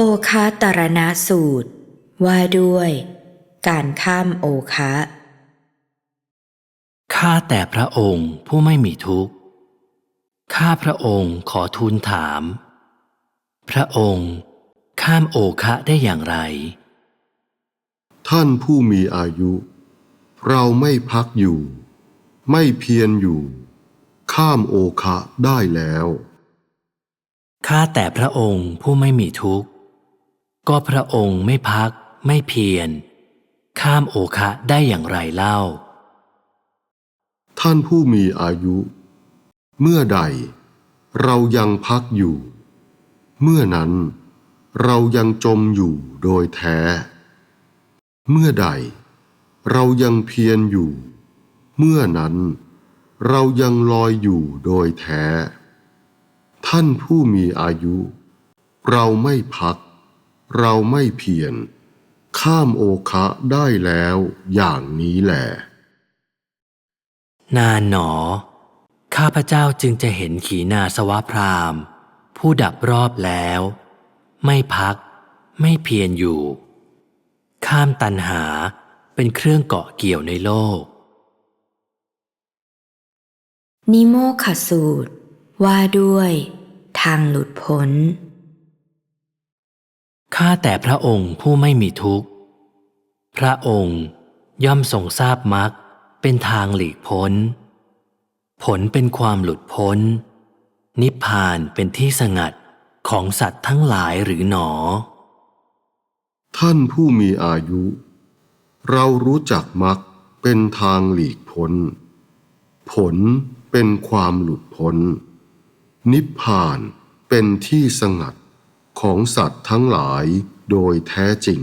โอคาตรณสูตร ว่าด้วย การข้ามโอคะข้าแต่พระองค์ผู้ไม่มีทุกข์ ข้าพระองค์ขอทูลถาม พระองค์ข้ามโอคะได้อย่างไร ท่านผู้มีอายุ เราไม่พักอยู่ ไม่เพียรอยู่ ข้ามโอคะได้แล้ว ข้าแต่พระองค์ผู้ไม่มีทุกข์ ก็พระองค์ไม่พัก ไม่เพียรข้ามโอคะได้อย่างไรเล่า ท่านผู้มีอายุ เมื่อใด เรายังพักอยู่ เมื่อนั้น เรายังจมอยู่โดยแท้ เมื่อใด เรายังเพียรอยู่ เมื่อนั้น เรายังลอยอยู่โดยแท้ ท่านผู้มีอายุ เราไม่พัก เราไม่เพียรข้ามโอคะได้แล้วอย่างนี้แหละนานหนอ ข้าพเจ้าจึงจะเห็นขีณาสวะพรามผู้ดับรอบแล้ว ไม่พัก ไม่เพียรอยู่ ข้ามตันหาเป็นเครื่องเกาะเกี่ยวในโลก นิโมขสูตรว่าด้วย ทางหลุดพ้น ข้าแต่พระองค์ผู้ไม่มีทุกข์ พระองค์ย่อมทรงทราบมรรคเป็นทางหลีกพ้น ผลเป็นความหลุดพ้น นิพพานเป็นที่สงัดของสัตว์ทั้งหลายหรือหนอ ท่านผู้มีอายุ เรารู้จักมักเป็นทางหลีกพ้น ผลเป็นความหลุดพ้น นิพพานเป็นที่สงัด ของสัตว์ทั้งหลายโดยแท้จริง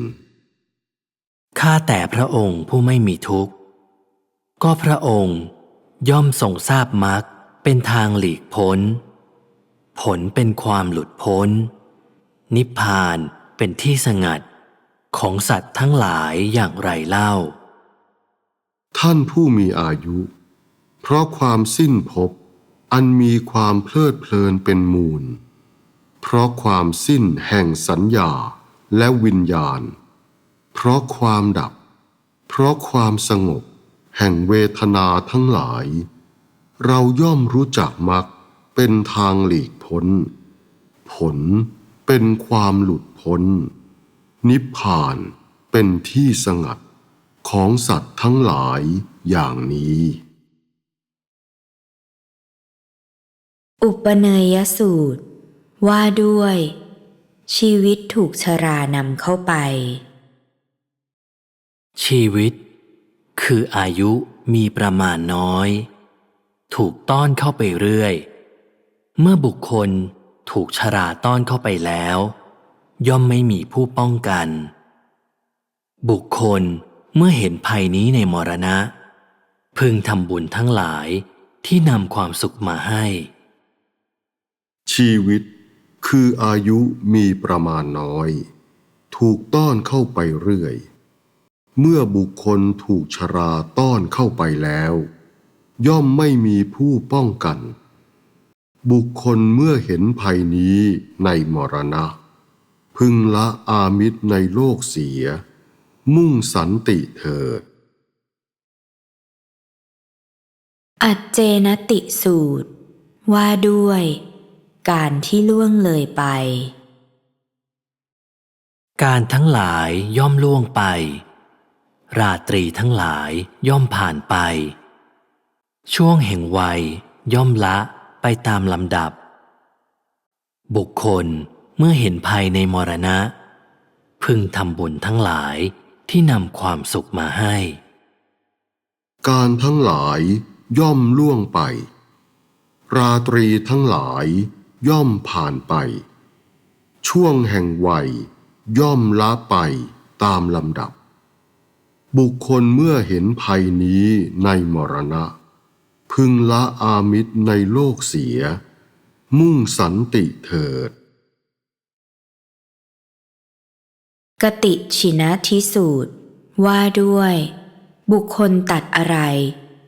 ข้าแต่พระองค์ผู้ไม่มีทุกข์ ก็พระองค์ย่อมทรงทราบมรรคเป็นทางหลีกพ้น ผลเป็นความหลุดพ้น นิพพานเป็นที่สงัดของสัตว์ทั้งหลายอย่างไรเล่า ท่านผู้มีอายุ เพราะความสิ้นภพอันมีความเพลิดเพลินเป็นมูล เพราะความสิ้นแห่งสัญญาและวิญญาณ เพราะความดับ เพราะความสงบ แห่งเวทนาทั้งหลาย เราย่อมรู้จักมักเป็นทางหลีกพ้น ผลเป็นความหลุดพ้น นิพพานเป็นที่สงัดของสัตว์ทั้งหลายอย่างนี้ อุปเนยสูตร ว่าด้วย ชีวิตถูกชรานำเข้าไป ชีวิต คืออายุมีประมาณน้อย ถูกต้อนเข้าไปเรื่อย เมื่อบุคคลถูกชราต้อนเข้าไปแล้ว ย่อมไม่มีผู้ป้องกัน บุคคลเมื่อเห็นภัยนี้ในมรณะ พึงทำบุญทั้งหลายที่นำความสุขมาให้ ชีวิต คืออายุมีประมาณน้อย ถูกต้อนเข้าไปเรื่อย เมื่อบุคคลถูกชราต้อนเข้าไปแล้ว ย่อมไม่มีผู้ป้องกัน บุคคลเมื่อเห็นภัยนี้ในมรณะ พึงละอามิตรในโลกเสีย มุ่งสันติเถิด อัจเจนติสูตร ว่าด้วย การที่ล่วงเลยไป การทั้งหลายย่อมล่วงไป ราตรีทั้งหลายย่อมผ่านไป ช่วงแห่งวัยย่อมละไปตามลำดับ บุคคลเมื่อเห็นภัยในมรณะ พึงทำบุญทั้งหลายที่นำความสุขมาให้ การทั้งหลายย่อมล่วงไป ราตรีทั้งหลาย ย่อมผ่านไป ช่วงแห่งวัย ย่อมละไปตามลำดับ บุคคลเมื่อเห็นภัยนี้ในมรณะ พึงละอามิตรในโลกเสีย มุ่งสันติเถิด กติชินะทิสูตร ว่าด้วย บุคคลตัดอะไร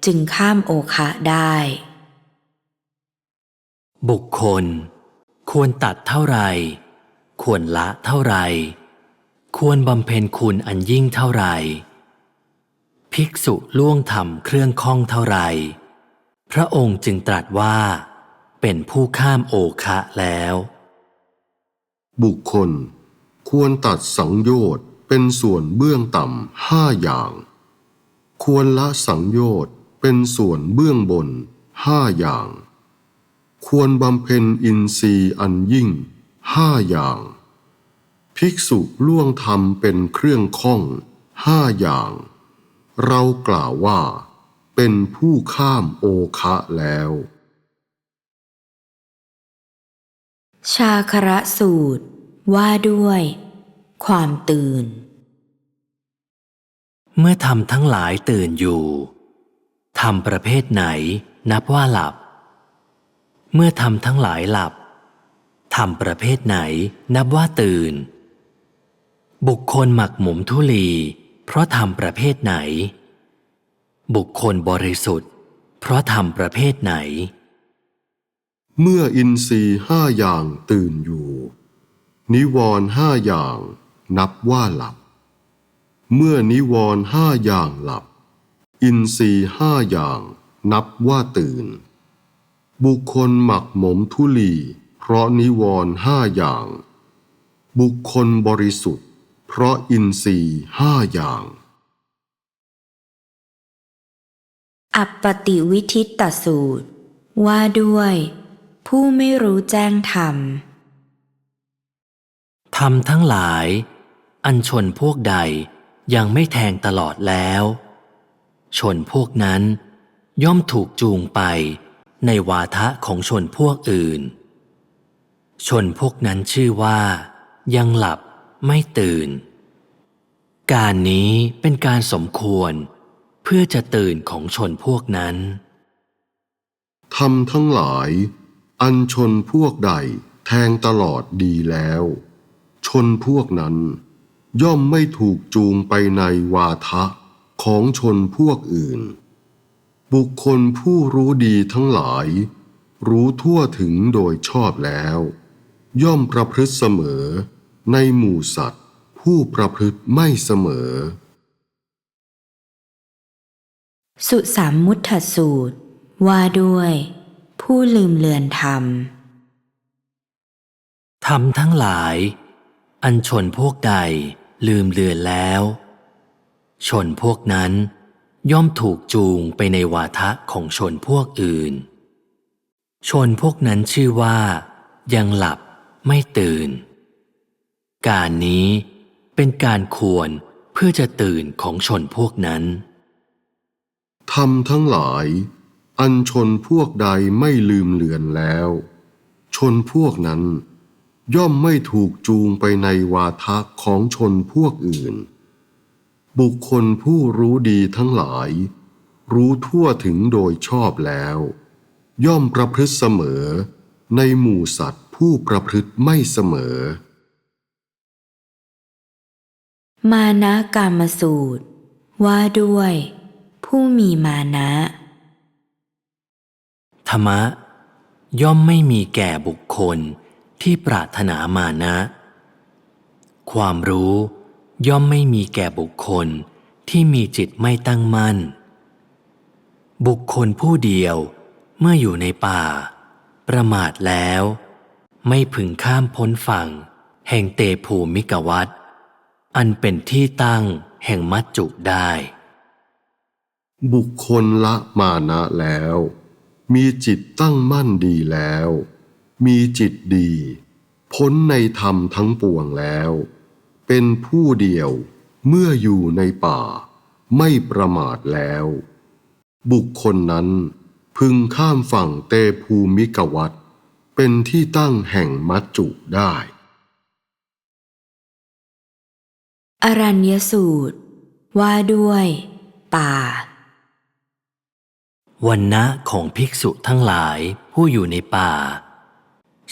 จึงข้ามโอคะได้ บุคคล ควรตัดเท่าไร ควรละเท่าไร ควรบำเพ็ญคุณอันยิ่งเท่าไร ภิกษุล่วงทำเครื่องข้องเท่าไร พระองค์จึงตรัสว่า เป็นผู้ข้ามโอคะแล้ว บุคคล ควรตัดสังโยชน์เป็นส่วนเบื้องต่ำห้าอย่าง ควรละสังโยชน์เป็นส่วนเบื้องบนห้าอย่าง ควรบำเพ็ญอินทรีย์อันยิ่งห้าอย่าง ภิกษุล่วงธรรมเป็นเครื่องข้องห้าอย่าง เรากล่าวว่า เป็นผู้ข้ามโอคะแล้ว ชาคระสูตร ว่าด้วย ความตื่น เมื่อทำทั้งหลายตื่นอยู่ทำประเภทไหนนับว่าหลับ เมื่อทำทั้งหลายหลับทำประเภทไหนนับว่าตื่น บุคคลหมักหมมทุลี เพราะทำประเภทไหน บุคคลบริสุทธิ์ เพราะทำประเภทไหน เมื่ออินทรีห้าอย่างตื่นอยู่ นิวรณ์ห้าอย่างนับว่าหลับ เมื่อนิวรณ์ห้าอย่างหลับ อินทรีห้าอย่างนับว่าตื่น บุคคลหมักหมมทุลี เพราะนิวรณ์ห้าอย่าง บุคคลบริสุทธิ์ เพราะอินทรีย์ห้าอย่าง อัปปติวิทิตตสูตร ว่าด้วย ผู้ไม่รู้แจ้งธรรมทำทั้งหลาย อันชนพวกใดยังไม่แทงตลอดแล้ว ชนพวกนั้นย่อมถูกจูงไป ในวาทะของชนพวกอื่น ชนพวกนั้นชื่อว่า ยังหลับไม่ตื่น การนี้เป็นการสมควร เพื่อจะตื่นของชนพวกนั้นทำทั้งหลาย อันชนพวกใดแทงตลอดดีแล้ว ชนพวกนั้น ย่อมไม่ถูกจูงไปในวาทะของชนพวกอื่น บุคคลผู้รู้ดีทั้งหลาย รู้ทั่วถึงโดยชอบแล้ว ย่อมประพฤติเสมอ ในหมู่สัตว์ ผู้ประพฤติไม่เสมอ สุสามมุทธสูตร ว่าด้วย ผู้ลืมเลือนธรรมทำทั้งหลาย อันชนพวกใดลืมเลือนแล้ว ชนพวกนั้น ย่อมถูกจูงไปในวาทะของชนพวกอื่น ชนพวกนั้นชื่อว่า ยังหลับไม่ตื่น การนี้เป็นการควรเพื่อจะตื่นของชนพวกนั้นทำทั้งหลาย อันชนพวกใดไม่ลืมเลือนแล้ว ชนพวกนั้น ย่อมไม่ถูกจูงไปในวาทะของชนพวกอื่น บุคคลผู้รู้ดีทั้งหลาย รู้ทั่วถึงโดยชอบแล้ว ย่อมประพฤติเสมอ ในหมู่สัตว์ผู้ประพฤติไม่เสมอ มานะกามสูตร ว่าด้วย ผู้มีมานะ ธรรมะ ย่อมไม่มีแก่บุคคลที่ปรารถนามานะ ความรู้ ย่อมไม่มีแก่บุคคลที่มีจิตไม่ตั้งมั่น บุคคลผู้เดียวเมื่ออยู่ในป่า ประมาทแล้ว ไม่พึงข้ามพ้นฝั่ง แห่งเตภูมิกวัตอันเป็นที่ตั้งแห่งมัจจุได้ บุคคลละมานะแล้ว มีจิตตั้งมั่นดีแล้ว มีจิตดี พ้นในธรรมทั้งปวงแล้ว เป็นผู้เดียวเมื่ออยู่ในป่า ไม่ประมาทแล้ว บุคคลนั้นพึงข้ามฝั่งเตภูมิกวัตเป็นที่ตั้งแห่งมัจจุได้ อรัญญสูตร ว่าด้วย ป่า วันนะของภิกษุทั้งหลายผู้อยู่ในป่า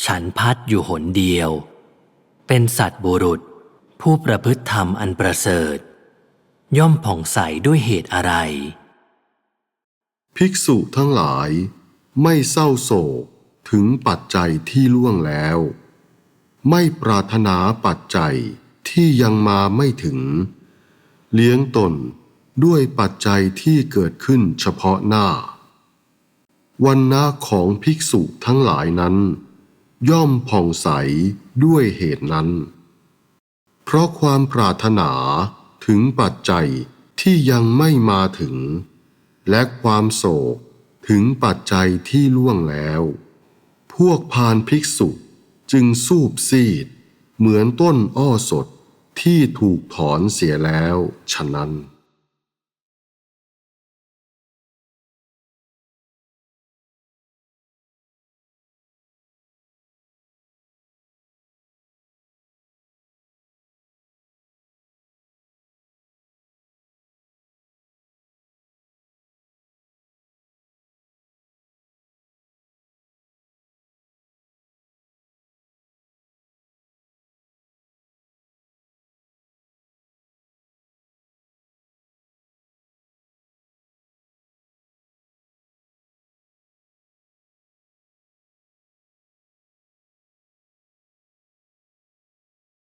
ฉันพัดอยู่หนเดียว เป็นสัตว์บุรุษ ผู้ประพฤติธรรมอันประเสริฐ ย่อมผ่องใสด้วยเหตุอะไร ภิกษุทั้งหลาย ไม่เศร้าโศกถึงปัจจัยที่ล่วงแล้ว ไม่ปรารถนาปัจจัยที่ยังมาไม่ถึง เลี้ยงตนด้วยปัจจัยที่เกิดขึ้นเฉพาะหน้า วันนะของภิกษุทั้งหลายนั้น ย่อมผ่องใสด้วยเหตุนั้น เพราะความปรารถนาถึงปัจจัยที่ยังไม่มาถึง และความโศกถึงปัจจัยที่ล่วงแล้ว พวกพานภิกษุจึงสูบซีด เหมือนต้นอ้อสดที่ถูกถอนเสียแล้ว ฉะนั้น